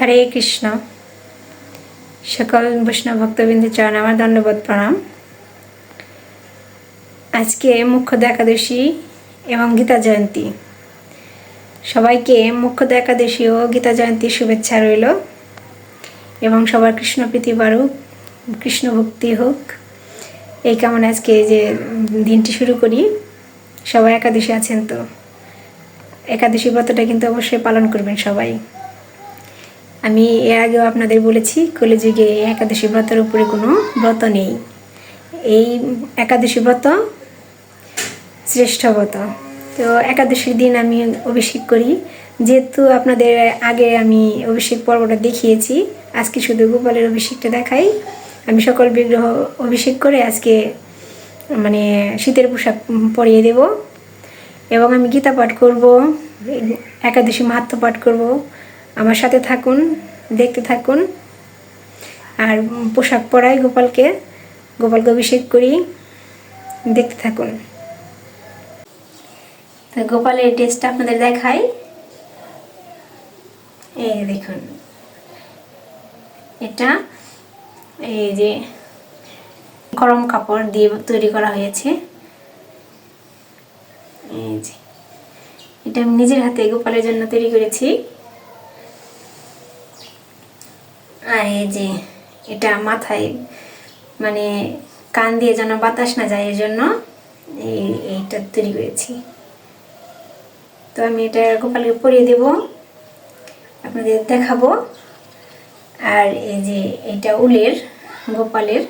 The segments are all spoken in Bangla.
হরে কৃষ্ণ। সকল বৈষ্ণব ভক্তবৃন্দের চরণ আমার ধন্যবাদ প্রণাম। আজকে মুখ্যদ একাদশী এবং গীতা জয়ন্তী। সবাইকে মুখ্যদ একাদশী ও গীতা জয়ন্তীর শুভেচ্ছা রইল এবং সবার কৃষ্ণ প্রীতি বাড়ুক, কৃষ্ণ ভক্তি হোক। এই কামনা আজকে যে দিনটি শুরু করি, সবাই একাদশী আছেন তো? একাদশী ব্রতটা কিন্তু অবশ্যই পালন করবেন সবাই। আমি এর আগেও আপনাদের বলেছি কলিযুগে একাদশী ব্রতের উপরে কোনো ব্রত নেই। এই একাদশী ব্রত শ্রেষ্ঠ ব্রত। তো একাদশীর দিন আমি অভিষেক করি। যেহেতু আপনাদের আগে আমি অভিষেক পর্বটা দেখিয়েছি, আজকে শুধু গোপালের অভিষেকটা দেখাই। আমি সকল বিগ্রহ অভিষেক করে আজকে মানে শীতের পোশাক পরিয়ে দেব। এবং আমি গীতা পাঠ করব, একাদশী মাহাত্ম পাঠ করব। আমার সাথে থাকুন, দেখতে থাকুন। আর পোশাক পরাই গোপালকে গোপালকে অভিষেক করি, দেখতে থাকুন। তো গোপালের ড্রেসটা আপনাদের দেখাই। এই দেখুন। এটা এই যে গরম কাপড় দিয়ে তৈরি করা হয়েছে। এই যে। এটা আমি নিজের হাতে গোপালের জন্য তৈরি করেছি। আর এই যে এটা মাথায় মানে কান দিয়ে যেন বাতাস না যায় জন্য এই এইটা তৈরি করেছি। তো আমি এটা গোপালকে পরিয়ে দেব, আপনাদের দেখাবো। আর এই যে এটা উলের, গোপালের।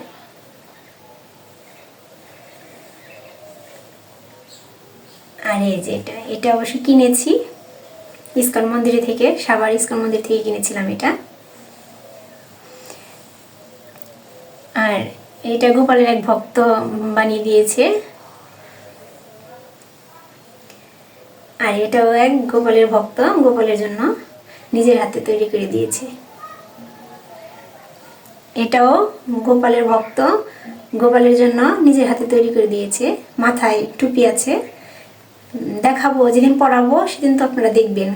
আর এই যে এটা এটা অবশ্য কিনেছি। ইস্কন মন্দিরে থেকে সাবার ইস্কন মন্দির থেকে কিনেছিলাম এটা। আর এটা গোপালের এক ভক্ত বানিয়ে দিয়েছে। আর এটাও এক গোপালের ভক্ত, গোপালের জন্য নিজের হাতে তৈরি করে দিয়েছে। এটাও গোপালের ভক্ত, গোপালের জন্য নিজের হাতে তৈরি করে দিয়েছে। মাথায় টুপি আছে। দেখাবো, যেদিন পড়াবো সেদিন তো আপনারা দেখবেন।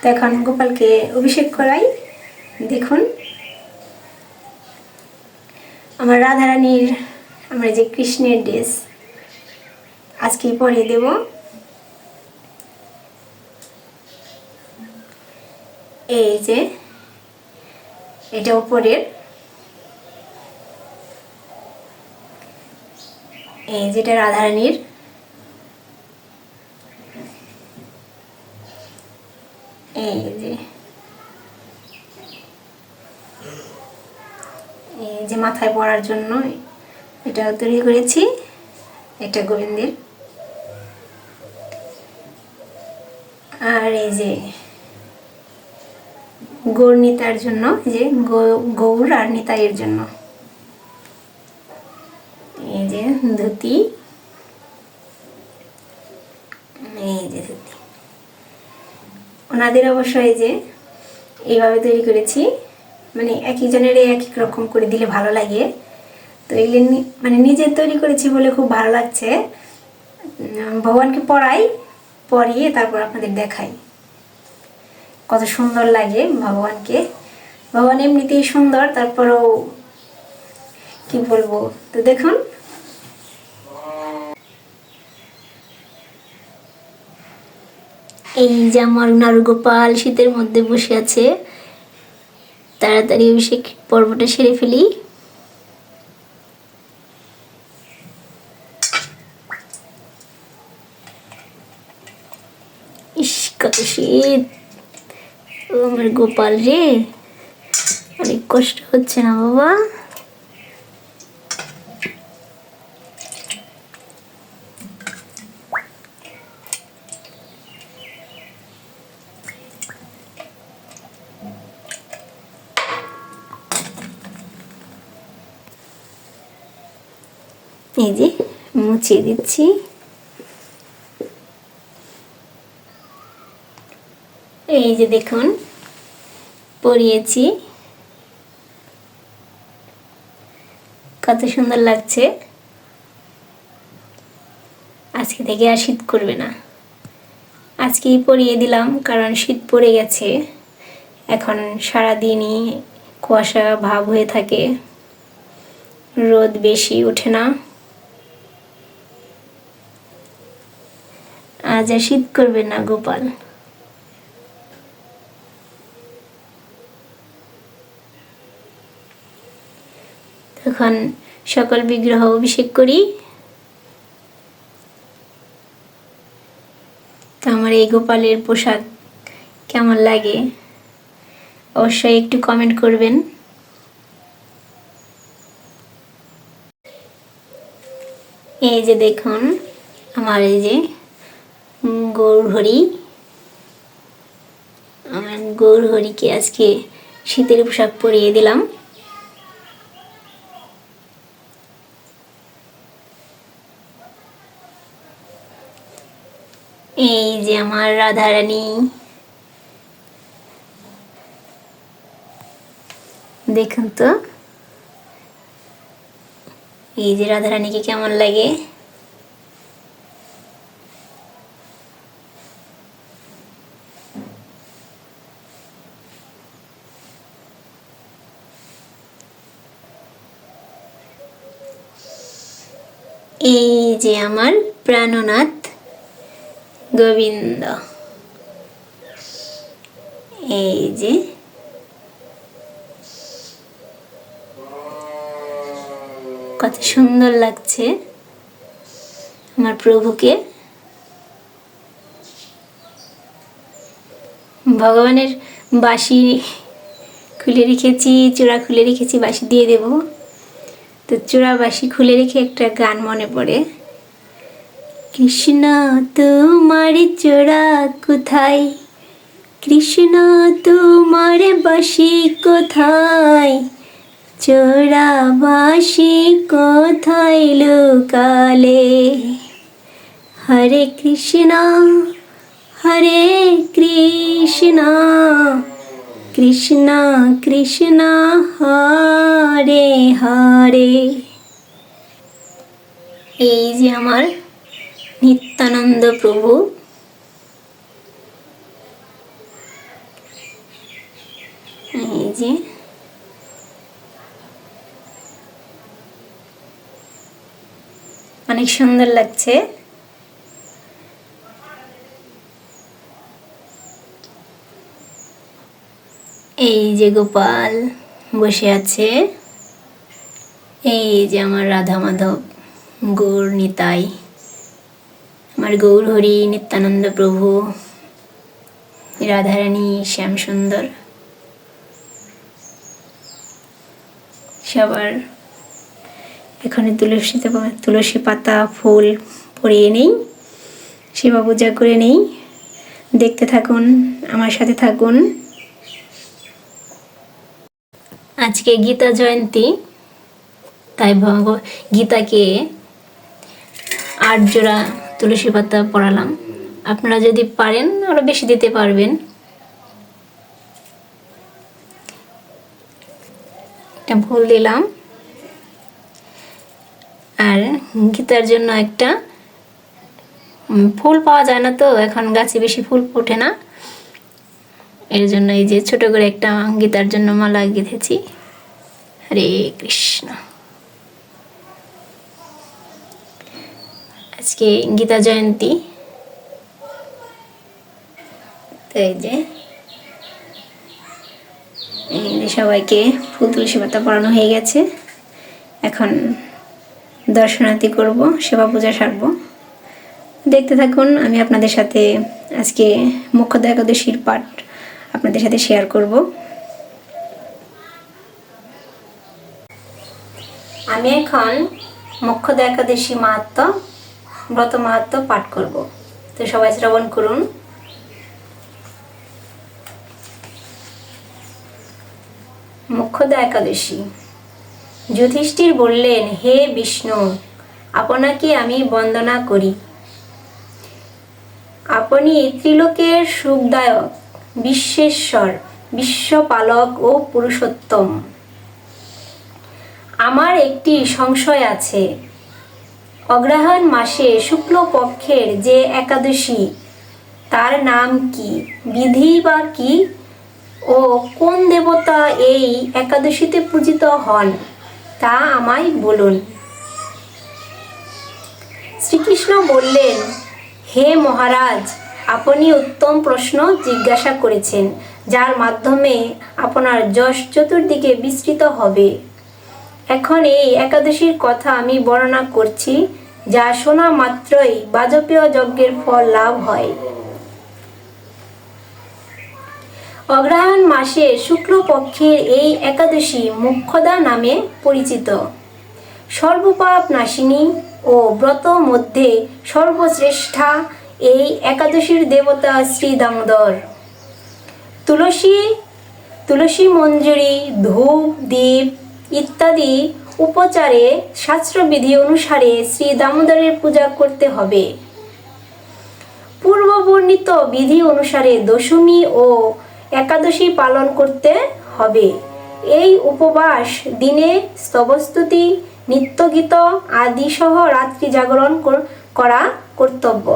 তো এখন গোপালকে অভিষেক করাই। দেখুন। আমার রাধারানীর, আমরা যে কৃষ্ণের ড্রেস, আজকেই পরিয়ে দেব। এই যে, এটা উপরের। এই যেটা রাধারানীর। এই যে যে মাথায় পরার জন্য এটা তৈরি করেছি, এটা গোবিন্দের। আর এই যে গৌর নিতার জন্য যে গৌর আর নিতাইয়ের জন্য। এই যে ধুতি। এই যে ধুতি। ওনাদের অবশ্য এই যে এইভাবে তৈরি করেছি। মানে একই জনের এক এক রকম করে দিলে ভালো লাগে। তো এগুলি মানে নিজে তৈরি করেছি বলে খুব ভালো লাগছে। ভগবানকে পড়াই, পড়িয়ে তারপর আপনাদের দেখাই। কত সুন্দর লাগে ভগবানকে। ভগবান এমনিতেই সুন্দর, তারপরেও কি বলব? তো দেখুন। এই যে আমার নারুগোপাল শীতের মধ্যে বসে আছে। তাড়াতাড়ি অভিষেক পর্বটা সেরে ফেলি। কত শীত। আমার গোপাল রে, অনেক কষ্ট হচ্ছে না বাবা এই যে মুছিয়ে দিচ্ছি। এই যে দেখুন, পরিয়েছি। কত সুন্দর লাগছে। আজকে থেকে আর শীত করবে না। আজকেই পরিয়ে দিলাম, কারণ শীত পড়ে গেছে। এখন সারাদিনই কুয়াশা ভাব হয়ে থাকে। রোদ বেশি ওঠে না। আর শীত করবে না, গোপাল। তখন সকল বিগ্রহ অভিষেক করি। তো আমার এই গোপালের পোশাক কেমন লাগে? অবশ্যই একটু কমেন্ট করবেন। এই যে দেখুন, আমার এই যে গৌর হরি আমার গৌর হরিকে আজকে শীতের পোশাক পরিয়ে দিলাম। এই যে আমার রাধারানী। দেখুন তো। এই যে রাধারানীকে কেমন লাগে এই যে আমার প্রাণনাথ গোবিন্দ। এই যে। কত সুন্দর লাগছে আমার প্রভুকে। ভগবানের বাঁশি খুলে রেখেছি, চূড়া খুলে রেখেছি, বাঁশি দিয়ে দেব। তো চূড়া বাঁশি খুলে রেখে একটা গান মনে পড়ে। কৃষ্ণ, তোমার চোরা কোথায়? কৃষ্ণ, তোমার বাসি কোথায়? চোরা বাসি কোথায় লুকালে? হরে কৃষ্ণ হরে কৃষ্ণ কৃষ্ণ কৃষ্ণ, হরে হরে। এই যে আমার নিত্যানন্দ প্রভু। এই যে। অনেক সুন্দর লাগছে। এই যে গোপাল বসে আছে। এই যে আমার রাধা মাধব গৌর নিতাই। আমার গৌর হরি নিত্যানন্দ প্রভু, রাধারানী শ্যাম সুন্দর সবার এখানে তুলসীতে তুলসী পাতা, ফুল পরিয়ে নেই সেবা পূজা করে নেই। দেখতে থাকুন, আমার সাথে থাকুন। আজকে গীতা জয়ন্তী, তাই ভগ গীতাকে আট জোড়া তুলসী পাতা পড়ালাম আপনারা যদি পারেন আরও বেশি দিতে পারবেন। একটা ফুল দিলাম। আর গীতার জন্য একটা ফুল পাওয়া যায় না তো, এখন গাছে বেশি ফুল ফোটে না। এর জন্য এই যে ছোট করে একটা গীতার জন্য মালা গেঁথেছি। হরে কৃষ্ণ। আজকে গীতা জয়ন্তী। তো এই যে সবাইকে ফুল তুলসী পাতা পড়ানো হয়ে গেছে। এখন দর্শনার্থী করব, সেবা পূজা সারবো। দেখতে থাকুন, আমি আপনাদের সাথে আজকে মুখ্যদা একাদশীর পাঠ আপনাদের সাথে শেয়ার করব। আমি এখন মুখ্যদা একাদশী মাহাত্ম ব্রত মাহাত্ম পাঠ করব। তো সবাই শ্রবণ করুন। মুখ্যদা একাদশী। যুধিষ্ঠির বললেন, হে বিষ্ণু, আপনাকে আমি বন্দনা করি। আপনি ত্রিলোকের সুখদায়ক, বিশ্বেশ্বর, বিশ্বপালক ও পুরুষোত্তম। আমার একটি সংশয় আছে। অগ্রহায়ণ মাসে শুক্লপক্ষের যে একাদশী, তার নাম কি? বিধি বা কি? ও কোন দেবতা এই একাদশীতে পূজিত হন, তা আমায় বলুন। শ্রীকৃষ্ণ বললেন, হে মহারাজ, আপনি উত্তম প্রশ্ন জিজ্ঞাসা করেছেন, যার মাধ্যমে আপনার যশ চতুর্দিকে বিস্তৃত হবে। এখন এই একাদশীর কথা আমি বর্ণনা করছি যা শোনা মাত্রই বাজপেয় যজ্ঞের ফল লাভ হয়। অগ্রহায়ণ মাসে শুক্লপক্ষের এই একাদশী মুখ্যদা নামে পরিচিত। সর্বপাপ নাশিনী ও ব্রত মধ্যে সর্বশ্রেষ্ঠা এই একাদশীর দেবতা শ্রী দামোদর। তুলসী তুলসী মঞ্জুরি, ধূপ দ্বীপ ইত্যাদি উপচারে শাস্ত্রবিধি অনুসারে শ্রী দামোদরের পূজা করতে হবে। পূর্ব বর্ণিত বিধি অনুসারে দশমী ও একাদশী পালন করতে হবে। এই উপবাস দিনে স্তবস্তুতি, নিত্যগীত আদি সহ রাত্রি জাগরণ করা কর্তব্য।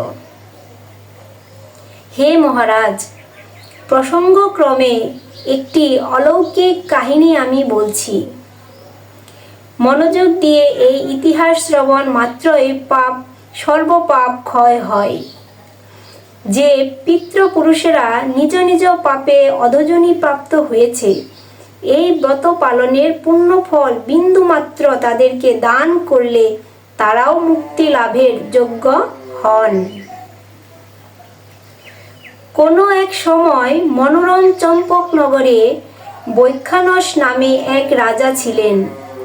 হে মহারাজ, প্রসঙ্গক্রমে একটি অলৌকিক কাহিনী আমি বলছি। মনোযোগ দিয়ে এই ইতিহাস শ্রবণ মাত্রই পাপ, সর্বপাপ ক্ষয় হয়। যে পিতৃপুরুষেরা নিজ নিজ পাপে অধজনী প্রাপ্ত হয়েছে, এই ব্রত পালনের পুণ্য ফল বিন্দুমাত্র তাদেরকে দান করলে তারাও মুক্তি লাভের যোগ্য হন। কোনো এক সময় মনোরম চম্পকনগরে বৈখানস নামে এক রাজা ছিলেন।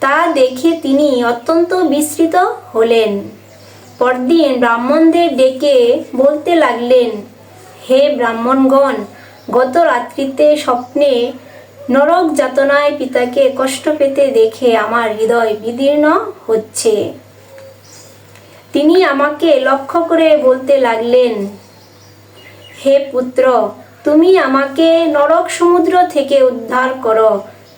তা দেখে তিনি অত্যন্ত বিস্মৃত হলেন। পরদিন ব্রাহ্মণদের ডেকে বলতে লাগলেন, হে ব্রাহ্মণগণ, গত রাত্রিতে স্বপ্নে নরক যাতনায় পিতাকে কষ্ট পেতে দেখে আমার হৃদয় বিদীর্ণ হচ্ছে। তিনি আমাকে লক্ষ্য করে বলতে লাগলেন, হে পুত্র, তুমি আমাকে নরক সমুদ্র থেকে উদ্ধার করো।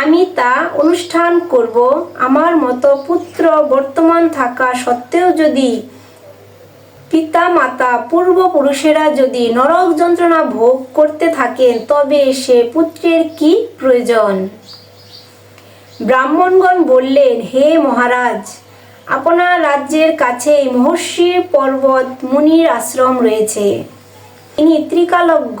আমি তা অনুষ্ঠান করব। আমার মতো পুত্র বর্তমান থাকা সত্ত্বেও যদি পিতা মাতা পূর্বপুরুষেরা যদি নরক যন্ত্রণা ভোগ করতে থাকেন, তবে সে পুত্রের কি প্রয়োজন? ব্রাহ্মণগণ বললেন, হে মহারাজ, আপনার রাজ্যের কাছেই মহর্ষি পর্বত মুনির আশ্রম রয়েছে। তিনি ত্রিকালজ্ঞ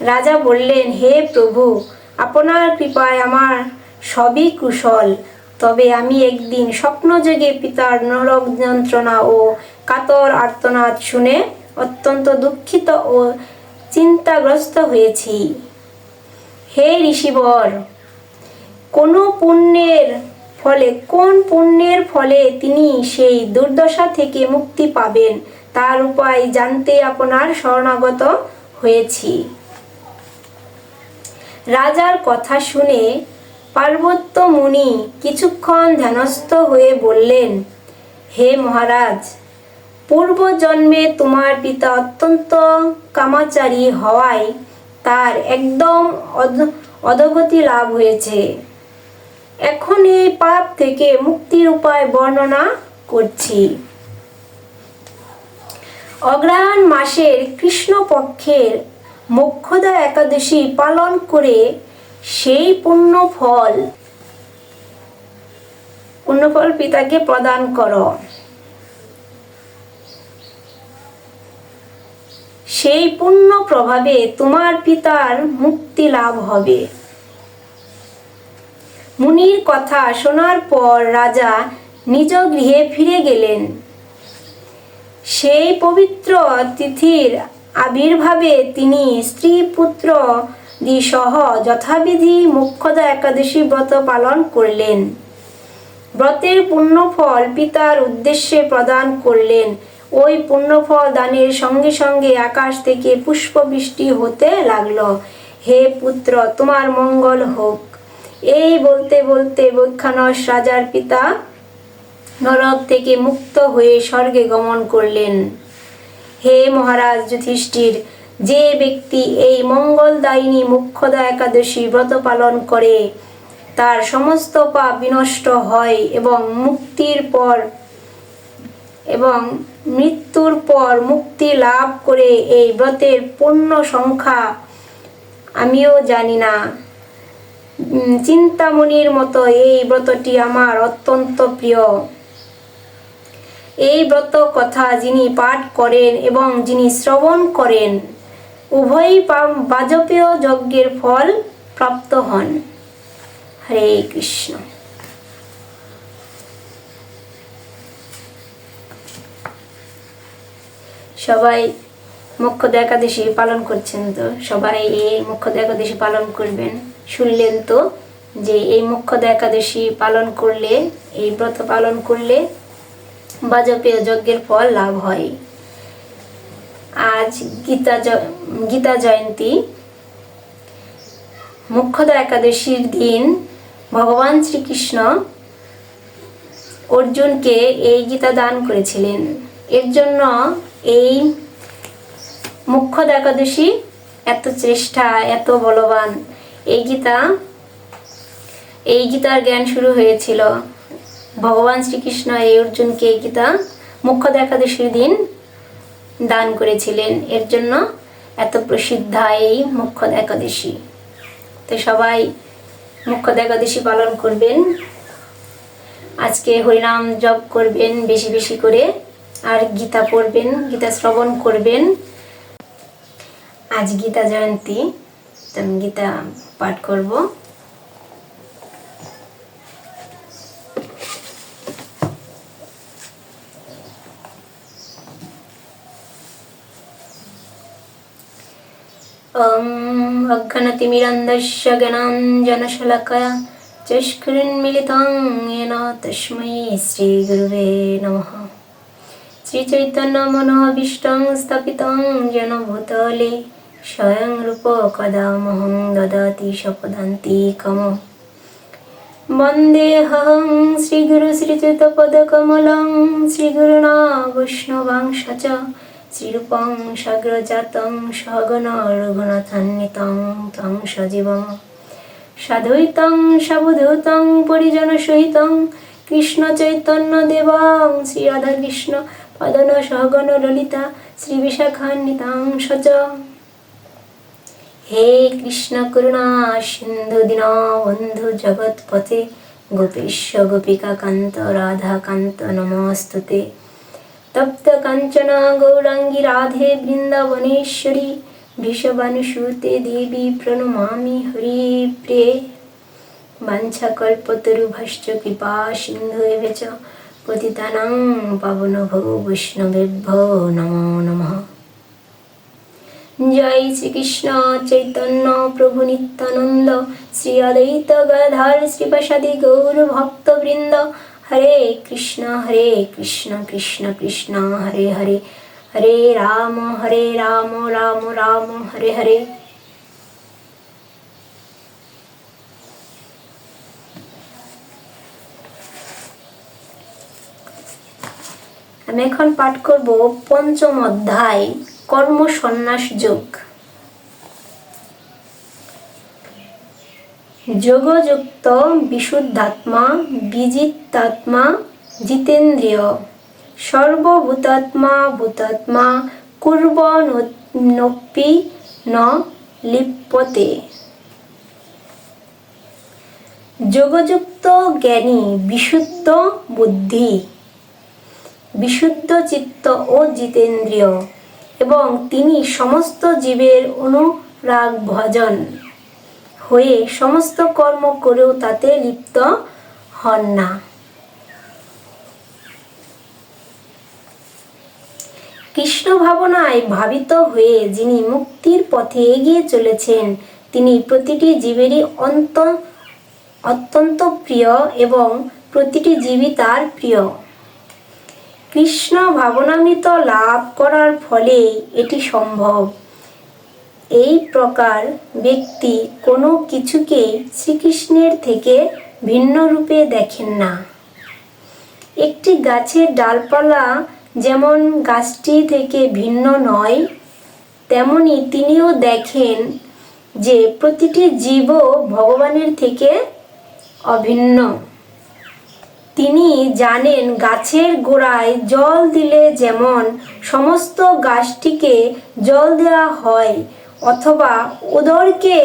রাজা বললেন, হে প্রভু, আপনার কৃপায় আমার সবই কুশল। তবে আমি একদিন স্বপ্নযোগে পিতার নরক যন্ত্রণা ও কাতর আর্তনাদ শুনে অত্যন্ত দুঃখিত ও চিন্তাগ্রস্ত হয়েছি। হে ঋষিবর, কোনো পুণ্যের ফলে, কোন পুণ্যের ফলে তিনি সেই দুর্দশা থেকে মুক্তি পাবেন, তার উপায় জানতে আপনার শরণাগত হয়েছি। রাজার কথা শুনে পার্বত্য মুনি কিছুক্ষণ ধ্যানস্থ হয়ে বললেন, হে মহারাজ পূর্ব জন্মে তোমার পিতা অত্যন্ত কামাচারী হওয়ায় তার একদম অধ- অধগতি লাভ হয়েছে। এখন এই পাপ থেকে মুক্তির উপায় বর্ণনা করছি। অগ্রহায়ণ মাসের কৃষ্ণপক্ষের মোক্ষদা একাদশী পালন করে সেই পুণ্য ফল পুণ্যফল পিতাকে প্রদান করো। সেই পুণ্য প্রভাবে তোমার পিতার মুক্তি লাভ হবে। মুনির কথা শোনার পর রাজা নিজ গৃহে ফিরে গেলেন। সেই পবিত্র তিথির আবির্ভাবে তিনি স্ত্রী পুত্র সহ যথাবিধি মুখ্যদা একাদশী ব্রত পালন করলেন। ব্রতের পুণ্যফল পিতার উদ্দেশ্যে প্রদান করলেন। ওই পুণ্যফল দানের সঙ্গে সঙ্গে আকাশ থেকে পুষ্পবৃষ্টি হতে লাগল। হে পুত্র, তোমার মঙ্গল হোক। এই বলতে বলতে বৈখানস রাজার পিতা নরক থেকে মুক্ত হয়ে স্বর্গে গমন করলেন। হে মহারাজ যুধিষ্ঠির, যে ব্যক্তি এই মঙ্গলদায়িনী মুখ্যদা একাদশী ব্রত পালন করে, তার সমস্ত পাপ বিনষ্ট হয় এবং মুক্তির পর এবং মৃত্যুর পর মুক্তি লাভ করে এই ব্রতের পূর্ণ সংখ্যা আমিও জানি না। চিন্তামণির মতো এই ব্রতটি আমার অত্যন্ত প্রিয়। এই ব্রত কথা যিনি পাঠ করেন এবং যিনি শ্রবণ করেন, উভয়ই বাজপেয় যজ্ঞের ফল প্রাপ্ত হন। হরে কৃষ্ণ। সবাই মুখ্য একাদশী পালন করছেন তো? সবাই এই মুখ্য একাদশী পালন করবেন। শুনলেন তো যে এই মুখ্য একাদশী পালন করলে, এই ব্রত পালন করলে বাজপেয় যজ্ঞের ফল লাভ হয়। আজ গীতা গীতা জয়ন্তী। মুখ্যদা একাদশীর দিন ভগবান শ্রীকৃষ্ণ অর্জুনকে এই গীতা দান করেছিলেন। এর জন্য এই মুখ্যদা একাদশী এত চেষ্টা, এত বলবান। এই গীতা, এই গীতার জ্ঞান শুরু হয়েছিল। ভগবান শ্রীকৃষ্ণ এই অর্জুনকে এই গীতা মুখ্য একাদশীর দিন দান করেছিলেন। এর জন্য এত প্রসিদ্ধা এই মুখ্য একাদশী তো সবাই মুখ্য একাদশী পালন করবেন। আজকে হরিনাম জপ করবেন বেশি বেশি করে। আর গীতা পড়বেন, গীতা শ্রবণ করবেন। আজ গীতা জয়ন্তী, তো আমি গীতা পাঠ করব। अघ्नतिमिरन्धस्य ज्ञानाञ्जनशलाकया चष्कृन्मिलितं येन तस्मै श्रीगुरुवे नमः श्रीचैतन्यमनोभीष्टं स्थापितं येन भूतले स्वयं रूपकदामहं ददाति शपदान्तिकम् वन्देऽहं श्रीगुरुश्रीचितपदकमलं श्रीगुरुणा वैष्णवांश च শ্রীরূপং সাগ্রজাতং সগণ রঘুনাথান্বিতং তং সজীবং সাধৈতং সাবধৌতং পরিজন সহিতং কৃষ্ণ চৈতন্য দেবং শ্রী রাধা কৃষ্ণ পদন সগণ ললিতা শ্রী বিশাখান্বিতাং সচ। হে কৃষ্ণ করুণা সিন্ধু দীন বন্ধু জগৎপথে গোপীশ গোপিকা কান্ত রাধা কান্ত নমস্তুতে। তপ্ত কাঞ্চন গৌরাঙ্গী রাধে বৃন্দাবনেশ্বরী বৃষবানুসূতে দেবী প্রণমামি হরি প্রিয়ে বাঞ্ছাকল্পতরুভশ্চ কৃপা সিন্ধু চ পতিতানাং পাবনভো বৈষ্ণবেভ্যো নমো নমঃ জয় শ্রীকৃষ্ণ চৈতন্য প্রভু নিত্যানন্দ শ্রী অদ্বৈত গদাধর শ্রীপ্রসাদী গৌর ভক্তবৃন্দ হরে কৃষ্ণ হরে কৃষ্ণ কৃষ্ণ কৃষ্ণ, হরে হরে। হরে রাম হরে রাম রাম রাম, হরে হরে। আমি এখন পাঠ করব পঞ্চম অধ্যায় কর্ম সন্ন্যাস যোগ। যোগযুক্ত বিশুদ্ধাত্মা বিজিতাত্মা জিতেন্দ্রিয়। সর্বভূতাত্মা, ভূতাত্মা কুর্বনপি ন লিপ্যতে যোগযুক্ত জ্ঞানী, বিশুদ্ধ বুদ্ধি। বিশুদ্ধ চিত্ত ও জিতেন্দ্রিয়। এবং তিনি সমস্ত জীবের অনুরাগ ভজন। হয়ে সমস্ত কর্ম করেও তাতে লিপ্ত হন না। কৃষ্ণ ভাবনায় ভাবিত হয়ে যিনি মুক্তির পথে এগিয়ে চলেছেন, তিনি প্রতিটি জীবেরই অন্ত, অত্যন্ত প্রিয় এবং প্রতিটি জীবই তার প্রিয়। কৃষ্ণ ভাবনামৃত লাভ করার ফলে এটি সম্ভব। এই প্রকার ব্যক্তি কোনো কিছুকে শ্রীকৃষ্ণের থেকে ভিন্ন রূপে দেখেন না। একটি গাছের ডালপালা যেমন গাছটি থেকে ভিন্ন নয়, তেমনি তিনিও দেখেন যে প্রতিটি জীবও ভগবানের থেকে অভিন্ন। তিনি জানেন গাছের গোড়ায় জল দিলে যেমন সমস্ত গাছটিকে জল দেওয়া হয় অথবা উদরকে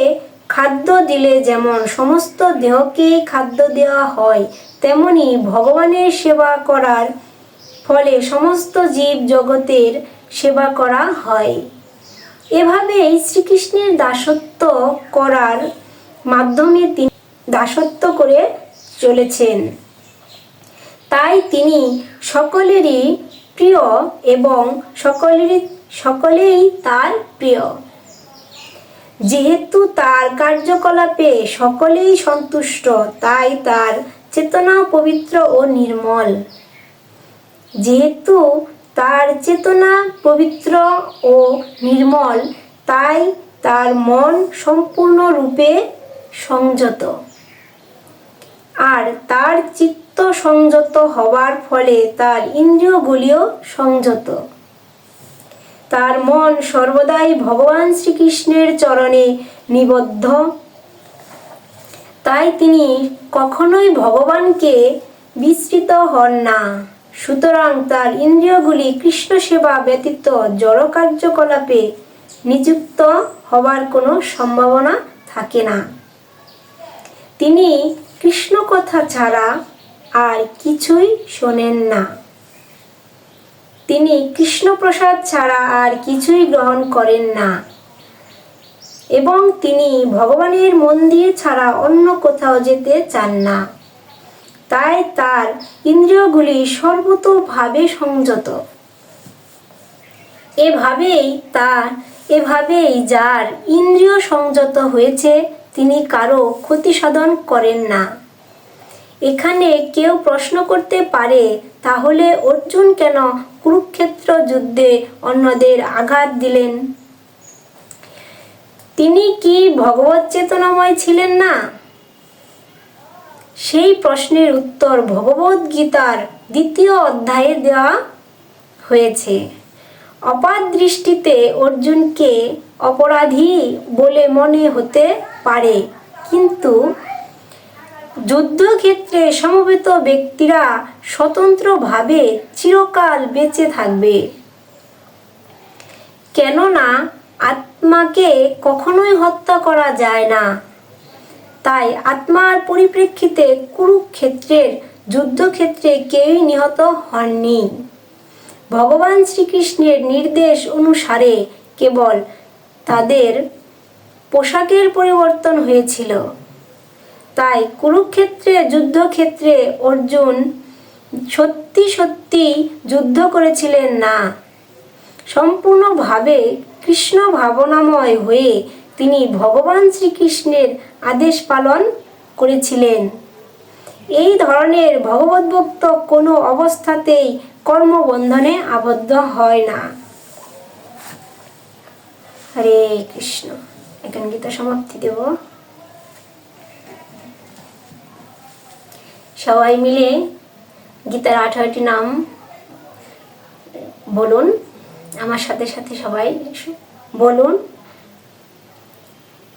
খাদ্য দিলে যেমন সমস্ত দেহকে খাদ্য দেওয়া হয়, তেমনি ভগবানের সেবা করার ফলে সমস্ত জীব জগতের সেবা করা হয়। এভাবেই শ্রীকৃষ্ণের দাসত্ব করার মাধ্যমে তিনি দাসত্ব করে চলেছেন। তাই তিনি সকলেরই প্রিয় এবং সকলেরই, সকলেই তার প্রিয়। যেহেতু তার কার্যকলাপে সকলেই সন্তুষ্ট, তাই তার চেতনা পবিত্র ও নির্মল। যেহেতু তার চেতনা পবিত্র ও নির্মল, তাই তার মন সম্পূর্ণরূপে সংযত। আর তার চিত্ত সংযত হওয়ার ফলে তার ইন্দ্রিয়গুলিও সংযত। তার মন সর্বদাই ভগবান শ্রীকৃষ্ণের চরণে নিবদ্ধ। তাই তিনি কখনোই ভগবানকে বিস্মৃত হন না। সুতরাং তার ইন্দ্রিয়গুলি কৃষ্ণ সেবা ব্যতীত জড় কার্যকলাপে নিযুক্ত হবার কোনো সম্ভাবনা থাকে না। তিনি কৃষ্ণ কথা ছাড়া আর কিছুই শোনেন না। তিনি কৃষ্ণপ্রসাদ ছাড়া আর কিছুই গ্রহণ করেন না। এবং তিনি ভগবানের মন্দির ছাড়া অন্য কোথাও যেতে চান না। তাই তার ইন্দ্রিয়গুলি সর্বতোভাবে সংযত। এভাবেই তার, এভাবেই যার ইন্দ্রিয় সংযত হয়েছে, তিনি কারও ক্ষতি সাধন করেন না। এখানে কেউ প্রশ্ন করতে পারে, তাহলে অর্জুন কেন কুরুক্ষেত্র যুদ্ধে অন্যদের আঘাত দিলেন? তিনি কি ভগবত চেতনাময় ছিলেন না? সেই প্রশ্নের উত্তর ভগবত গীতার দ্বিতীয় অধ্যায়ে দেওয়া হয়েছে। অপার দৃষ্টিতে অর্জুনকে অপরাধী বলে মনে হতে পারে, কিন্তু যুদ্ধক্ষেত্রে সমবেত ব্যক্তিরা স্বতন্ত্রভাবে চিরকাল বেঁচে থাকবে। কেননা আত্মাকে কখনোই হত্যা করা যায় না। তাই আত্মার পরিপ্রেক্ষিতে কুরুক্ষেত্রের যুদ্ধক্ষেত্রে কেউই নিহত হননি। ভগবান শ্রীকৃষ্ণের নির্দেশ অনুসারে কেবল তাদের পোশাকের পরিবর্তন হয়েছিল। তাই কুরুক্ষেত্রে, যুদ্ধক্ষেত্রে অর্জুন সত্যি সত্যি যুদ্ধ করেছিলেন না। সম্পূর্ণভাবে কৃষ্ণ ভাবনাময় হয়ে তিনি ভগবান শ্রীকৃষ্ণের আদেশ পালন করেছিলেন। এই ধরনের ভগবদ্ভক্ত কোনো অবস্থাতেই কর্মবন্ধনে আবদ্ধ হয় না। হরে কৃষ্ণ। এখন গীতা সমাপ্তি দেব। সবাই মিলে গীতার আঠারোটি নাম বলুন। আমার সাথে সাথে সবাই বলুন,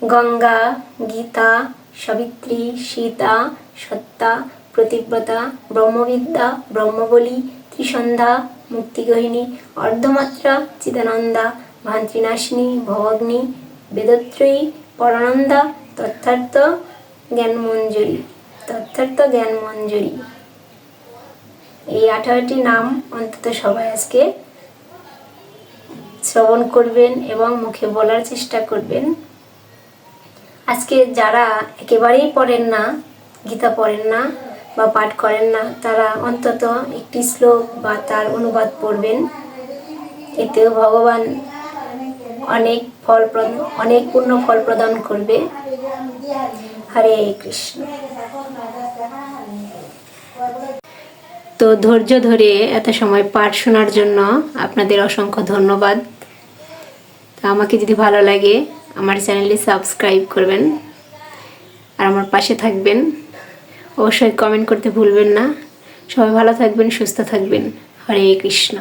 গঙ্গা, গীতা, সাবিত্রী, সীতা, সত্তা, প্রতিব্রতা, ব্রহ্মবিদ্যা, ব্রহ্মবলী, ত্রিসন্ধ্যা, মুক্তিগহিনী, অর্ধমাত্রা, চিদানন্দা ভান্ত্রীনাশিনী ভবগ্নি, বেদত্রয়ী, পরানন্দা, তথার্থ জ্ঞান মঞ্জুরি তথার্থ জ্ঞান মঞ্জুরি। এই আঠারোটি নাম অন্তত সবাই আজকে শ্রবণ করবেন এবং মুখে বলার চেষ্টা করবেন। আজকে যারা একেবারেই পড়েন না, গীতা পড়েন না বা পাঠ করেন না, তারা অন্তত একটি শ্লোক বা তার অনুবাদ পড়বেন। এতেও ভগবান অনেক ফল অনেক পূর্ণ ফল প্রদান করবে। হরে কৃষ্ণ। তো ধৈর্য ধরে এত সময় পাঠ শোনার জন্য আপনাদের অসংখ্য ধন্যবাদ। তো আমাকে যদি ভালো লাগে, আমার চ্যানেলটি সাবস্ক্রাইব করবেন আর আমার পাশে থাকবেন। অবশ্যই কমেন্ট করতে ভুলবেন না। সবাই ভালো থাকবেন, সুস্থ থাকবেন। হরে কৃষ্ণ।